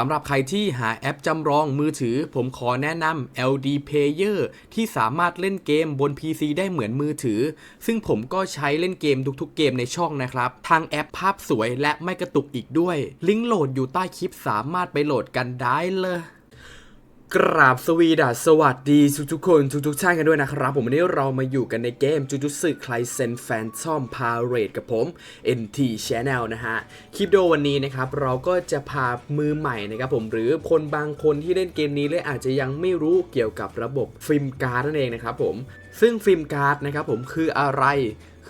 สำหรับใครที่หาแอปจำลองมือถือ ผมขอแนะนำ LD Player ที่สามารถเล่นเกมบน PC ได้เหมือนมือถือ ซึ่งผมก็ใช้เล่นเกมทุกๆเกมในช่องนะครับ ทางแอปภาพสวยและไม่กระตุกอีกด้วย ลิงก์โหลดอยู่ใต้คลิปสามารถไปโหลดกันได้เลย กราบสวีดัสสวัสดีทุกทุกๆคนทุกทุกๆท่านกันด้วยนะครับ ผมวันนี้เรามาอยู่กันในเกมจูจูสึไคลเซนแฟนทอมพาเรดกับผม NT Channel นะฮะ คลิปโดวันนี้นะครับ เราก็จะพามือใหม่นะครับผมหรือคนบางคนที่เล่นเกมนี้เลยอาจจะยังไม่รู้เกี่ยวกับระบบฟิล์มการ์ดนั่นเองนะครับผม ซึ่งฟิล์มการ์ดนะครับผมคืออะไร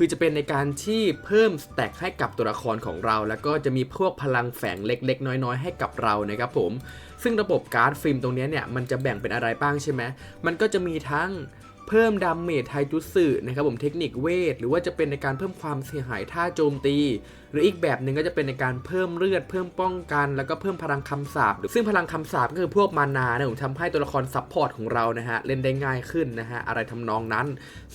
คือจะเป็นในการที่เพิ่มสแต็กให้กับตัวละครของเรา แล้วก็จะมีพวกพลังแฝงเล็ก ๆ น้อย ๆ ให้กับเรานะครับผม ซึ่งระบบการ์ดฟิล์มตรงนี้เนี่ยมันจะแบ่งเป็นอะไรบ้างใช่ไหมมันก็จะมีทั้งเพิ่มดาเมจไทจุสึนะครับผมเทคนิคเวทหรือว่าจะเป็นในการเพิ่มความเสียหายท่าโจมตีหรืออีกแบบหนึ่งก็จะเป็นในการเพิ่มเลือดเพิ่มป้องกัน แล้วก็เพิ่มพลังคำสาปซึ่งพลังคำสาปก็คือพวกมานาเนี่ยผมทำให้ตัวละครซับพอร์ตของเรานะฮะเล่นได้ง่ายขึ้นนะฮะอะไรทำนองนั้น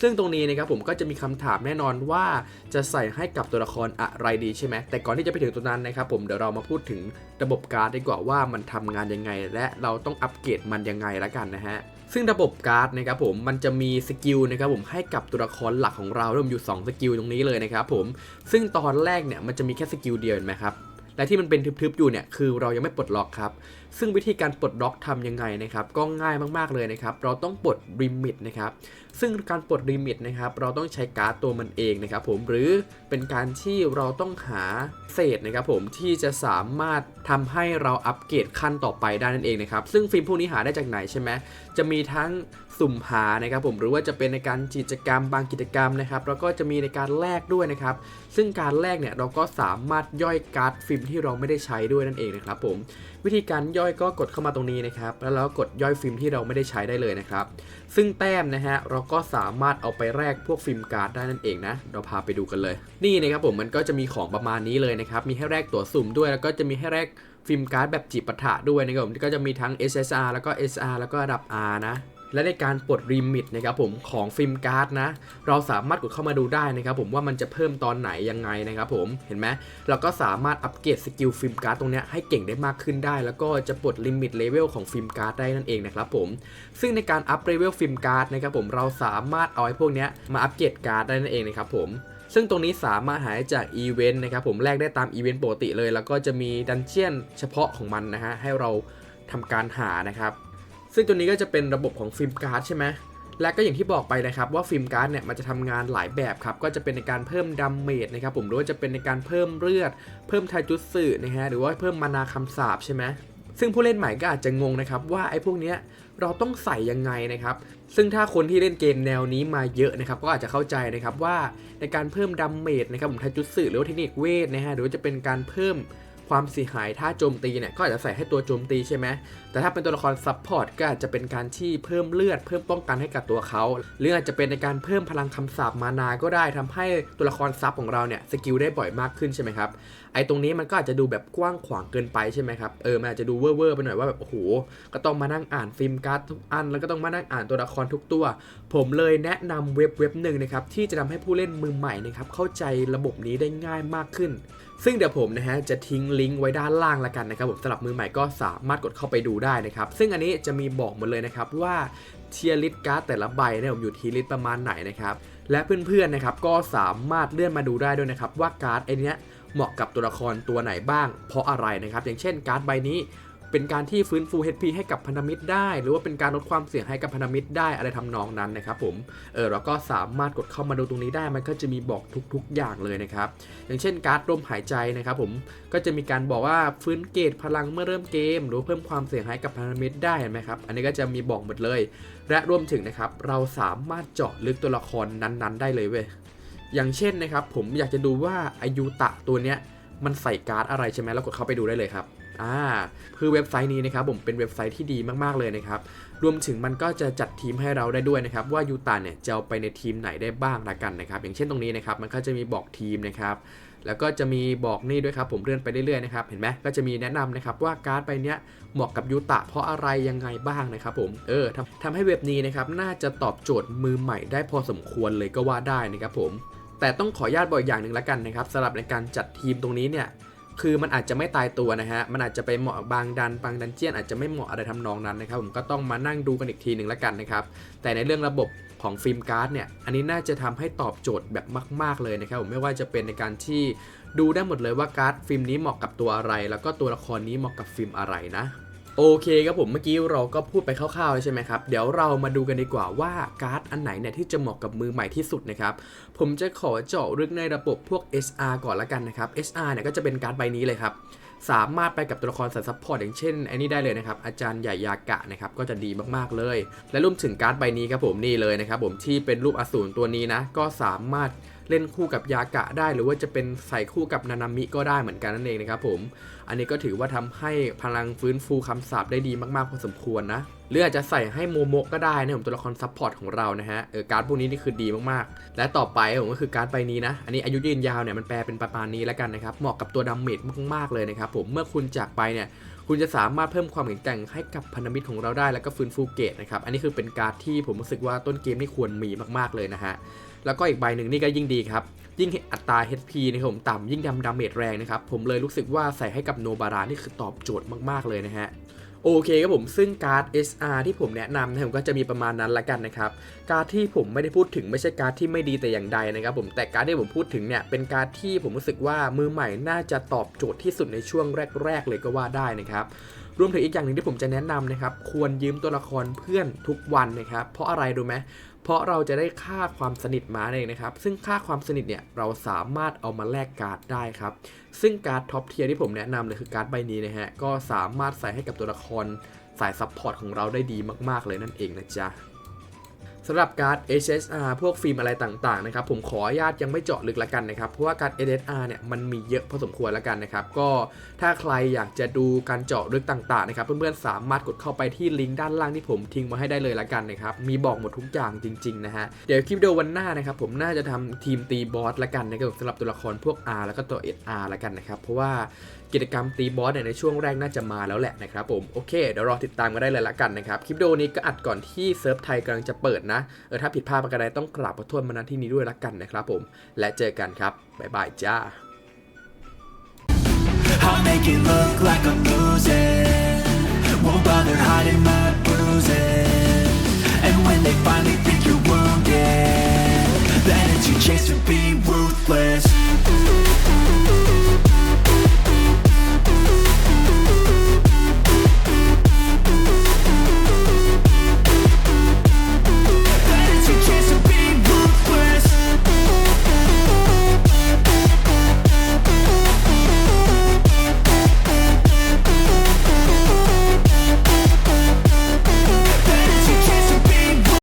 ซึ่งตรงนี้นะครับผมก็จะมีคำถามแน่นอนว่าจะใส่ให้กับตัวละครอะไรดีใช่ไหมแต่ก่อนที่จะไปถึงตรงนั้นนะครับผมเดี๋ยวเรามาพูดถึงระบบการ์ดดีกว่าว่ามันทำงานยังไง และเราต้องอัปเกรดมันยังไงละกันนะฮะซึ่งระบบการ์ดนะครับผมมันจะมีสกิลนะครับผมให้กับตัวละครหลักของเราเริ่มอยู่ 2 สกิลตรงนี้เลยนะครับผมซึ่งตอนแรกเนี่ยมันจะมีแค่สกิลเดียวเห็นไหมครับ และที่มันเป็นทึบๆอยู่เนี่ยคือเรายังไม่ปลดล็อกครับ ซึ่งวิธีการปลดล็อกทำยังไงนะครับก็ง่ายมากๆเลยนะครับเราต้องปลดริมิตนะครับซึ่งการปลดริมิตนะครับเราต้องใช้การ์ดตัวมันเองนะครับผมหรือเป็นการที่เราต้องหาเศษนะครับผมที่จะสามารถทำให้เราอัปเกรดขั้นต่อไปได้นั่นเองนะครับซึ่งฟิล์มพวกนี้หาได้จากไหนใช่ไหมจะมีทั้งสุ่มหานะครับผมหรือว่าจะเป็นในการกิจกรรมบางกิจกรรมนะครับแล้วก็จะมีในการแลกด้วยนะครับซึ่งการแลกเนี่ยเราก็สามารถย่อยการ์ดฟิล์มที่เราไม่ได้ใช้ด้วยนั่นเองนะครับผมวิธีการย่อยก็กดเข้ามาตรงนี้นะครับแล้วเราก็กดย่อยฟิล์มที่เราไม่ได้ใช้ได้เลยนะครับซึ่งแต้มนะฮะเราก็สามารถเอาไปแลกพวกฟิล์มการ์ดได้นั่นเองนะเราพาไปดูกันเลย นี่นะครับผมมันก็จะมีของประมาณนี้เลยนะครับมีให้แลกตั๋วสุ่มด้วย แล้วก็จะมีให้แลกฟิล์มการ์ดแบบจีบปะทะด้วยนะครับผมก็จะมีทั้ง SSR แล้วก็ SR แล้วก็ระดับ R นะ และในการปลดริมิตนะครับผมของฟิล์มการ์ดนะ เราสามารถกดเข้ามาดูได้นะครับผมว่ามันจะเพิ่มตอนไหนยังไงนะครับผมเห็นไหมเราก็สามารถอัปเกรดสกิลฟิล์มการ์ดตรงนี้ให้เก่งได้มากขึ้นได้ แล้วก็จะปลดลิมิตเลเวลของฟิล์มการ์ดได้นั่นเองนะครับผมซึ่งในการอัปเลเวลฟิล์มการ์ดนะครับผมเราสามารถเอาไอ้พวกนี้มาอัปเกรดการ์ดได้นั่นเองนะครับผมซึ่งตรงนี้สามารถหาจากอีเวนต์นะครับผมแลกได้ตามอีเวนต์ปกติเลย แล้วก็จะมีดันเจียนเฉพาะของมันนะฮะให้เราทำการหานะครับ ซึ่งตัวนี้ก็จะเป็นระบบของฟิล์มการ์ดใช่ไหมและก็อย่างที่บอกไปนะครับว่าฟิล์มการ์ดเนี่ยมันจะทำงานหลายแบบครับก็จะเป็นในการเพิ่มดัมเมจนะครับผมหรือว่าจะเป็นในการเพิ่มเลือด เพิ่มไทจุสึนะฮะหรือว่าเพิ่มมานาคำสาปใช่ไหมซึ่งผู้เล่นใหม่ก็อาจจะงงนะครับว่าไอ้พวกเนี้ยเราต้องใส่ยังไงนะครับซึ่งถ้าคนที่เล่นเกมแนวนี้มาเยอะนะครับก็อาจจะเข้าใจนะครับว่าในการเพิ่มดัมเมจนะครับผมไทจุสึหรือว่าเทคนิคเวทนะฮะหรือว่าจะเป็นการเพิ่มความเสียหายถ้าโจมตีเนี่ยก็อาจจะใส่ให้ตัวโจมตีใช่ไหม แต่ถ้าเป็นตัวละครซับพอร์ตก็อาจจะเป็นการที่เพิ่มเลือดเพิ่มป้องกันให้กับตัวเขาหรืออาจจะเป็นในการเพิ่มพลังคำสาปมานาก็ได้ทำให้ตัวละครซับของเราเนี่ยสกิลได้บ่อยมากขึ้นใช่ไหมครับไอ้ตรงนี้มันก็อาจจะดูแบบกว้างขวางเกินไปใช่ไหมครับเออมันอาจจะดูเว่อร์ๆไปหน่อยว่าแบบโอ้โหก็ต้องมานั่งอ่านฟิล์มการ์ดทุกอัน แล้วก็ต้องมานั่งอ่านตัวละครทุกตัว ผมเลยแนะนำเว็บเว็บหนึ่งนะครับที่จะทำให้ผู้เล่นมือใหม่นะครับเข้าใจระบบนี้ได้ง่ายมากขึ้น ซึ่งเดี๋ยวผมนะฮะจะทิ้งลิงก์ไว้ด้านล่างละกันนะครับผมสำหรับมือใหม่ก็สามารถกดเข้าไปดูได้นะครับ ซึ่งอันนี้จะมีบอกหมดเลยนะครับว่าเทียริสการ์ดแต่ละใบเนี่ยผมอยู่ทีลิสประมาณไหนนะครับ และเพื่อนๆนะครับก็สามารถเลื่อนมาดูได้ด้วยนะครับว่าการ์ดไอเนี้ยเหมาะกับตัวละครตัวไหนบ้าง เพราะอะไรนะครับ อย่างเช่นการ์ดใบนี้ เป็นการที่ฟื้นฟู HP ให้กับพันธมิตรได้ หรือว่าเป็นการลดความเสี่ยงให้กับพันธมิตรได้อะไรทำนองนั้นนะครับผมเออเราก็สามารถกดเข้ามาดูตรงนี้ได้มันก็จะมีบอกทุก ๆ อย่างเลยนะครับอย่างเช่นการ์ดลมหายใจนะครับผมก็จะมีการบอกว่าฟื้นเกตพลังเมื่อเริ่มเกม หรือเพิ่มความเสี่ยงให้กับพันธมิตรได้เห็นไหมครับอันนี้ก็จะมีบอกหมดเลย และรวมถึงนะครับเราสามารถเจาะลึกตัวละครนั้น ๆ ได้เลยเว้ยอย่างเช่นนะครับผมอยากจะดูว่าอายุตะตัวเนี้ยมันใส่การ์ดอะไรใช่ไหมเรากดเข้าไปดูได้เลยครับ อ่าคือเว็บไซต์นี้นะครับผมเป็นเว็บไซต์ที่ดีมากๆเลยนะครับรวมถึงมันก็จะจัดทีมให้เราได้ด้วยนะครับว่ายูตาเนี่ยจะเอาไปในทีมไหนได้บ้างละกันนะครับอย่างเช่นตรงนี้นะครับมันก็จะมีบอกทีมนะครับแล้วก็จะมีบอกนี่ด้วยครับผมเลื่อนไปเรื่อยๆนะครับเห็นไหมก็จะมีแนะนำนะครับว่าการ์ดใบเนี้ยเหมาะกับยูตะเพราะอะไรยังไงบ้างนะครับผมเออทำทำให้เว็บนี้นะครับน่าจะตอบโจทย์มือใหม่ได้พอสมควรเลยก็ว่าได้นะครับผมแต่ต้องขออนุญาตบอกอย่างหนึ่งละกันนะครับสำหรับในการจัดทีมตรงนี้เนี่ย คือมันอาจจะไม่ตายตัวนะฮะ มันอาจจะไปเหมาะบางดันบางดันเจียนอาจจะไม่เหมาะอะไรทำนองนั้นนะครับ ผมก็ต้องมานั่งดูกันอีกทีหนึ่งแล้วกันนะครับ แต่ในเรื่องระบบของฟิล์มการ์ดเนี่ย อันนี้น่าจะทำให้ตอบโจทย์แบบมาก ๆ เลยนะครับผมไม่ว่าจะเป็นในการที่ดูได้หมดเลยว่าการ์ดฟิล์มนี้เหมาะกับตัวอะไร แล้วก็ตัวละครนี้เหมาะกับฟิล์มอะไรนะ โอเคครับผมเมื่อกี้เราก็พูดไปคร่าวๆใช่ไหมครับ เดี๋ยวเรามาดูกันดีกว่าว่าการ์ดอันไหนเนี่ยที่จะเหมาะกับมือใหม่ที่สุดนะครับ ผมจะขอเจาะลึกในระบบพวก SR ก่อนละกันนะครับ SR เนี่ยก็จะเป็นการ์ดใบนี้เลยครับสามารถไปกับตัวละครสายซัพพอร์ตอย่างเช่นอ้นี่ได้เลยนะครับ อาจารย์ใหญ่ยากะนะครับก็จะดีมากๆเลย และรวมถึงการ์ดใบนี้ครับผมนี่เลยนะครับผมที่เป็นรูปอสูรตัวนี้นะก็สามารถ เล่นคู่กับยากะได้ หรือว่าจะเป็นใส่คู่กับนานามิก็ได้เหมือนกันนั่นเองนะครับผม อันนี้ก็ถือว่าทำให้พลังฟื้นฟูคำสาปได้ดีมากๆพอสมควรนะหรืออาจจะใส่ให้โมโมะก็ได้นะผมตัวละครซัพพอร์ตของเรานะฮะเออการ์ดพวกนี้นี่คือดีมากๆ และต่อไปผมก็คือการ์ดใบนี้นะอันนี้อายุยืนยาวเนี่ยมันแปลเป็นประมาณนี้แล้วกันนะครับเหมาะกับตัวดาเมจมากๆเลยนะครับผมเมื่อคุณจากไปเนี่ย คุณจะสามารถเพิ่มความแข็งแกร่งให้กับพันธมิตรของเราได้แล้วก็ฟื้นฟูเกตนะครับ อันนี้คือเป็นการ์ดที่ผมรู้สึกว่าต้นเกมนี่ควรมีมากๆเลยนะฮะ แล้วก็อีกใบหนึ่งนี่ก็ยิ่งดีครับ ยิ่งอัตรา HP นะครับผมต่ำยิ่งดำดาเมจแรงนะครับ ผมเลยรู้สึกว่าใส่ให้กับโนบารานี่คือตอบโจทย์มากๆเลยนะฮะ โอเคครับผมซึ่งการ์ด SR ที่ผมแนะนำนะผมก็จะมีประมาณนั้นละกันนะครับการ์ดที่ผมไม่ได้พูดถึงไม่ใช่การ์ดที่ไม่ดีแต่อย่างใดนะครับผมแต่การ์ดที่ผมพูดถึงเนี่ยเป็นการ์ดที่ผมรู้สึกว่ามือใหม่น่าจะตอบโจทย์ที่สุดในช่วงแรก ๆ เลยก็ว่าได้นะครับรวมถึงอีกอย่างหนึ่งที่ผมจะแนะนำนะครับควรยืมตัวละครเพื่อนทุกวันนะครับเพราะอะไรรู้ไหม เพราะเราจะได้ค่าความสนิทมาเองนะครับ ซึ่งค่าความสนิทเนี่ยเราสามารถเอามาแลกการ์ดได้ครับ ซึ่งการ์ดท็อปเทียร์ที่ผมแนะนำเลยคือการ์ดใบนี้นะฮะ ก็สามารถใส่ให้กับตัวละครสายซัพพอร์ตของเราได้ดีมาก ๆ เลยนั่นเองนะจ๊ะ สำหรับการ์ด HSR พวกฟิล์มอะไรต่างๆนะครับผมขออนุญาตยังไม่เจาะลึกละกันนะครับเพราะว่าการ์ด HSR เนี่ยมันมีเยอะพอสมควรละกันนะครับก็ถ้าใครอยากจะดูการเจาะลึกต่างๆนะครับเพื่อนๆสามารถกดเข้าไปที่ลิงก์ด้านล่างที่ผมทิ้งไว้ให้ได้เลยละกันนะครับมีบอกหมดทุกอย่างจริงๆนะฮะเดี๋ยวคลิปวิดีโอวันหน้านะครับผมน่าจะทำทีมตีบอสละกันนะครับสำหรับตัวละครพวก R แล้วก็ตัว SR ละกันนะครับเพราะว่ากิจกรรมตีบอสเนี่ยในช่วงแรกน่าจะมาแล้วแหละนะครับผมโอเคเดี๋ยวรอติดตามกันได้เลยละกันนะครับคลิปวิดีโอนี้ก็อัดก่อนที่เซิร์ฟไทยกำลังจะเปิดนะนะ เออถ้าผิดพลาดประการใดต้องกราบขอโทษมานที่นี้ด้วยละกันนะครับผม และเจอกันครับบ๊ายบายจ้า I'll make it look like I'm losing. Won't bother hiding my bruises.